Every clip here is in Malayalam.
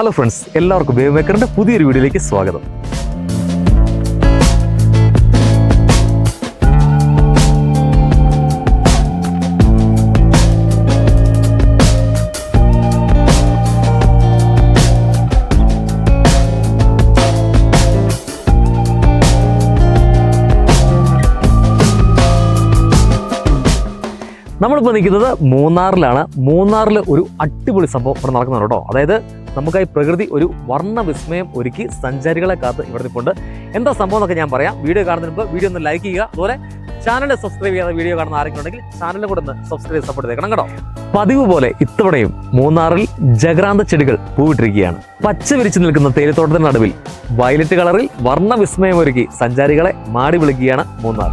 ഹലോ ഫ്രണ്ട്സ് എല്ലാവർക്കും വേവ് മേക്കറിന്റെ പുതിയൊരു വീഡിയോയിലേക്ക് സ്വാഗതം. നമ്മളിപ്പോൾ നിൽക്കുന്നത് മൂന്നാറിലാണ്. മൂന്നാറിൽ ഒരു അടിപൊളി സംഭവം ഇവിടെ നടക്കുന്നുണ്ട് കേട്ടോ. അതായത് നമുക്കായി പ്രകൃതി ഒരു വർണ വിസ്മയം ഒരുക്കി സഞ്ചാരികളെ കാത്ത് ഇവിടെ നിൽപ്പുണ്ട്. എന്താ സംഭവം എന്നൊക്കെ ഞാൻ പറയാം. വീഡിയോ കാണുന്നതിന് മുമ്പ് വീഡിയോ ഒന്ന് ലൈക്ക് ചെയ്യുക. അതുപോലെ ചാനൽ സബ്സ്ക്രൈബ് ചെയ്യാതെ വീഡിയോ കാണുന്ന ആരെങ്കിലും ഉണ്ടെങ്കിൽ ചാനലിൽ കൂടെ ഒന്ന് സബ്സ്ക്രൈബ് സപ്പോർട്ട് ചെയ്തേക്കണം കേട്ടോ. പതിവ് പോലെ ഇത്തവണയും മൂന്നാറിൽ ജഗ്രാന്ത ചെടികൾ പൂവിട്ടിരിക്കുകയാണ്. പച്ച വിരിച്ചു നിൽക്കുന്ന തേയിലത്തോട്ടത്തിന് നടുവിൽ വയലറ്റ് കളറിൽ വർണ വിസ്മയം ഒരുക്കി സഞ്ചാരികളെ മാടി വിളിക്കുകയാണ് മൂന്നാർ.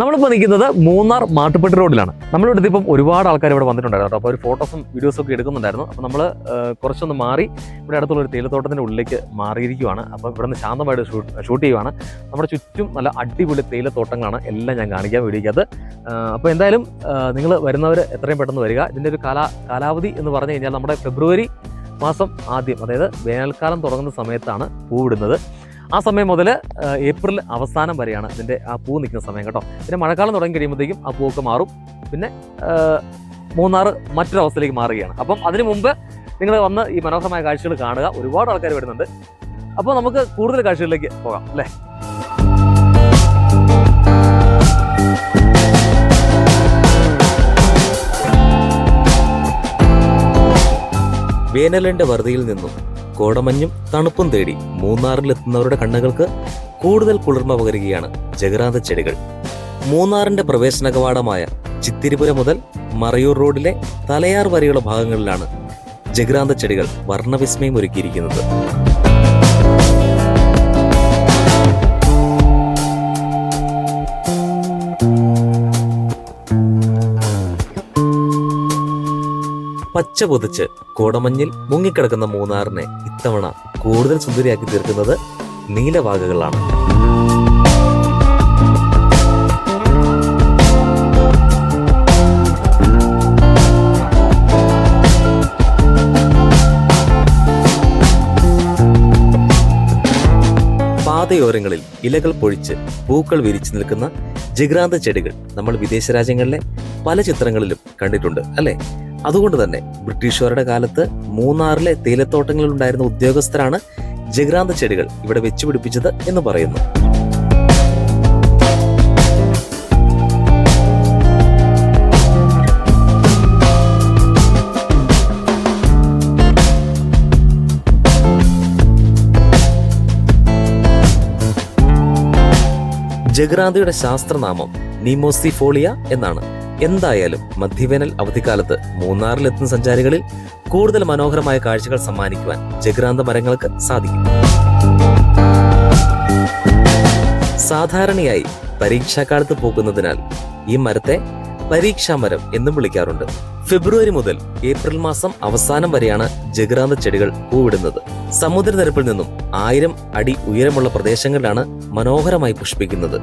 നമ്മളിപ്പോൾ നിൽക്കുന്നത് മൂന്നാർ മാട്ടുപ്പെട്ടി റോഡിലാണ്. നമ്മളിവിടെ ഇപ്പം ഒരുപാട് ആൾക്കാർ ഇവിടെ വന്നിട്ടുണ്ടായിരുന്നു അപ്പോൾ ഒരു ഫോട്ടോസും വീഡിയോസും ഒക്കെ എടുക്കുന്നുണ്ടായിരുന്നു. അപ്പോൾ നമ്മൾ കുറച്ചൊന്ന് മാറി ഇവിടെ അടുത്തുള്ള ഒരു തേയിലത്തോട്ടത്തിന്റെ ഉള്ളിലേക്ക് മാറിയിരിക്കുവാണ്. അപ്പോൾ ഇവിടെ നിന്ന് ശാന്തമായിട്ട് ഷൂട്ട് ഷൂട്ട് ചെയ്യുവാണ്. നമ്മുടെ ചുറ്റും നല്ല അടിപൊളി തേയിലത്തോട്ടങ്ങളാണ് എല്ലാം ഞാൻ കാണിക്കാൻ വേണ്ടിക്കത് അപ്പോൾ എന്തായാലും നിങ്ങൾ വരുന്നവർ എത്രയും പെട്ടെന്ന് വരിക. ഇതിന്റെ ഒരു കാലാ കാലാവധി എന്ന് പറഞ്ഞു കഴിഞ്ഞാൽ നമ്മുടെ ഫെബ്രുവരി മാസം ആദ്യം അതായത് വേനൽക്കാലം തുടങ്ങുന്ന സമയത്താണ് പൂവിടുന്നത്. ആ സമയം മുതൽ ഏപ്രിൽ അവസാനം വരെയാണ് ഇതിന്റെ ആ പൂ നിൽക്കുന്ന സമയം കേട്ടോ. പിന്നെ മഴക്കാലം തുടങ്ങി കഴിയുമ്പോഴത്തേക്കും ആ പൂവൊക്കെ മാറും. പിന്നെ മൂന്നാർ മറ്റൊരവസ്ഥയിലേക്ക് മാറുകയാണ്. അപ്പം അതിനു മുമ്പ് നിങ്ങൾ വന്ന് ഈ മനോഹരമായ കാഴ്ചകൾ കാണുക. ഒരുപാട് ആൾക്കാർ വരുന്നുണ്ട്. അപ്പോൾ നമുക്ക് കൂടുതൽ കാഴ്ചകളിലേക്ക് പോകാം അല്ലേ? വേനലിന്റെ വറുതിയിൽ നിന്നും കോടമഞ്ഞും തണുപ്പും തേടി മൂന്നാറിലെത്തുന്നവരുടെ കണ്ണുകൾക്ക് കൂടുതൽ കുളിർമ പകരുകയാണ് ജഗരാന്ത ചെടികൾ. മൂന്നാറിന്റെ പ്രവേശന കവാടമായ ചിത്തിരിപുര മുതൽ മറയൂർ റോഡിലെ തലയാർ വരെയുള്ള ഭാഗങ്ങളിലാണ് ജഗരാന്ത ചെടികൾ വർണവിസ്മയം ഒരുക്കിയിരിക്കുന്നത്. പച്ച പൊതിച്ച് കോടമഞ്ഞിൽ മുങ്ങിക്കിടക്കുന്ന മൂന്നാറിനെ ഇത്തവണ കൂടുതൽ സുന്ദരിയാക്കി തീർക്കുന്നത് നീലവാകകളാണ്. പാതയോരങ്ങളിൽ ഇലകൾ പൊഴിച്ച് പൂക്കൾ വിരിച്ചു നിൽക്കുന്ന ജിഗ്രാന്ത ചെടികൾ നമ്മൾ വിദേശ രാജ്യങ്ങളിലെ പല ചിത്രങ്ങളിലും കണ്ടിട്ടുണ്ട് അല്ലെ? അതുകൊണ്ട് തന്നെ ബ്രിട്ടീഷുകാരുടെ കാലത്ത് മൂന്നാറിലെ തേയിലത്തോട്ടങ്ങളിൽ ഉണ്ടായിരുന്ന ഉദ്യോഗസ്ഥരാണ് ജഗ്രാന്ത ചെടികൾ ഇവിടെ വെച്ചുപിടിപ്പിച്ചത് എന്ന് പറയുന്നു. ജഗ്രാന്തയുടെ ശാസ്ത്രനാമം നീമോസിഫോളിയ എന്നാണ്. എന്തായാലും മധ്യവേനൽ അവധിക്കാലത്ത് മൂന്നാറിലെത്തുന്ന സഞ്ചാരികളിൽ കൂടുതൽ മനോഹരമായ കാഴ്ചകൾ സമ്മാനിക്കുവാൻ ജഗ്രാന്ത മരങ്ങൾക്ക് സാധിക്കും. സാധാരണയായി പരീക്ഷാക്കാലത്ത് പോകുന്നതിനാൽ ഈ മരത്തെ പരീക്ഷാ മരം എന്നും വിളിക്കാറുണ്ട്. ഫെബ്രുവരി മുതൽ ഏപ്രിൽ മാസം അവസാനം വരെയാണ് ജഗ്രാന്ത ചെടികൾ പൂവിടുന്നത്. സമുദ്രനിരപ്പിൽ നിന്നും ആയിരം അടി ഉയരമുള്ള പ്രദേശങ്ങളിലാണ് മനോഹരമായി പുഷ്പിക്കുന്നത്.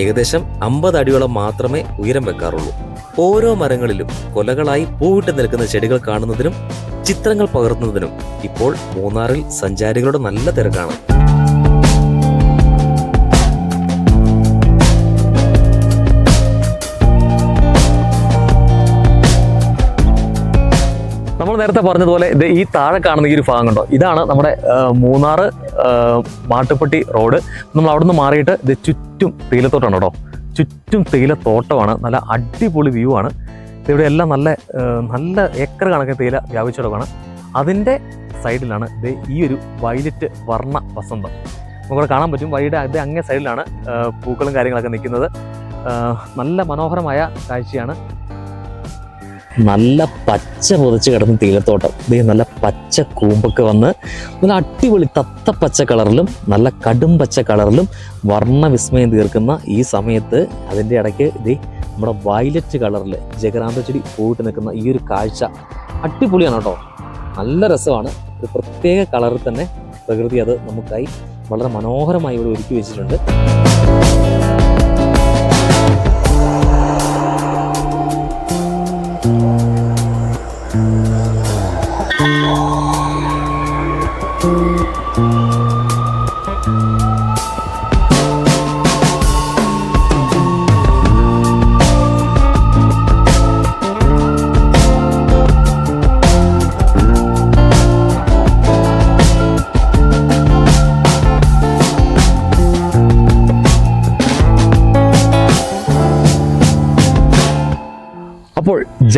ഏകദേശം അമ്പത് അടിയോളം മാത്രമേ ഉയരം വെക്കാറുള്ളൂ. ഓരോ മരങ്ങളിലും കൊലകളായി പൂവിട്ട് നിൽക്കുന്ന ചെടികൾ കാണുന്നതിനും ചിത്രങ്ങൾ പകർത്തുന്നതിനും ഇപ്പോൾ മൂന്നാറിൽ സഞ്ചാരികളുടെ നല്ല തിരക്കാണ്. നേരത്തെ പറഞ്ഞതുപോലെ ഇത് ഈ താഴെ കാണുന്ന ഈ ഒരു ഭാഗം കണ്ടോ? ഇതാണ് നമ്മുടെ മൂന്നാർ മാട്ടുപ്പെട്ടി റോഡ്. നമ്മൾ അവിടെ നിന്ന് മാറിയിട്ട് ഇത് ചുറ്റും തേയിലത്തോട്ടാണ് കേട്ടോ. ചുറ്റും തേയിലത്തോട്ടമാണ്. നല്ല അടിപൊളി വ്യൂ ആണ്. ഇവിടെ എല്ലാം നല്ല നല്ല ഏക്കർ കണക്കിന് തേയില വ്യാപിച്ചു കിടക്കുകയാണ് അതിന്റെ സൈഡിലാണ് ഇത് ഈ ഒരു വൈലറ്റ് വർണ വസന്തം. നമുക്കിവിടെ കാണാൻ പറ്റും. വൈകിട്ട് അത് അങ്ങേ സൈഡിലാണ് പൂക്കളും കാര്യങ്ങളൊക്കെ നിൽക്കുന്നത്. നല്ല മനോഹരമായ കാഴ്ചയാണ്. നല്ല പച്ച പൊതിച്ച് കിടന്ന തീരത്തോട്ടം. ദേ നല്ല പച്ച കൂമ്പൊക്കെ വന്ന് നല്ല അടിപൊളി തത്ത പച്ച കളറിലും നല്ല കടും പച്ച കളറിലും വർണവിസ്മയം തീർക്കുന്ന ഈ സമയത്ത് അതിന്റെ ഇടയ്ക്ക് ഇതേ നമ്മുടെ വയലറ്റ് കളറിൽ ജഗരാന്ത ചെടി പോയിട്ട് നിൽക്കുന്ന ഈ ഒരു കാഴ്ച അടിപൊളിയാണ് കേട്ടോ. നല്ല രസമാണ്. ഒരു പ്രത്യേക കളറിൽ തന്നെ പ്രകൃതി അത് നമുക്കായി വളരെ മനോഹരമായി ഇവിടെ ഒരുക്കി വെച്ചിട്ടുണ്ട്.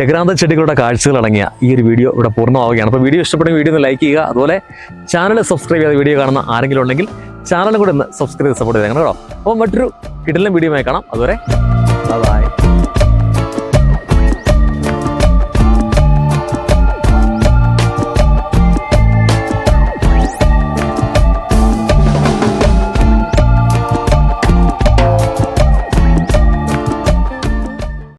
ജഗരാന്ത ചെടികളുടെ കാഴ്ചകൾ അടങ്ങിയ ഈ ഒരു വീഡിയോ ഇവിടെ പൂർണമാവുകയാണ്. അപ്പോൾ വീഡിയോ ഇഷ്ടപ്പെടുന്ന വീഡിയോ ഒന്ന് ലൈക്ക് ചെയ്യുക. അതുപോലെ ചാനൽ സബ്സ്ക്രൈബ് ചെയ്ത വീഡിയോ കാണുന്ന ആരെങ്കിലും ഉണ്ടെങ്കിൽ ചാനലും കൂടെ ഒന്ന് സബ്സ്ക്രൈബ് സപ്പോർട്ട് ചെയ്തേക്കണം കേട്ടോ. അപ്പോൾ മറ്റൊരു കിടലും വീഡിയോ കാണാം. അതുവരെ ബൈ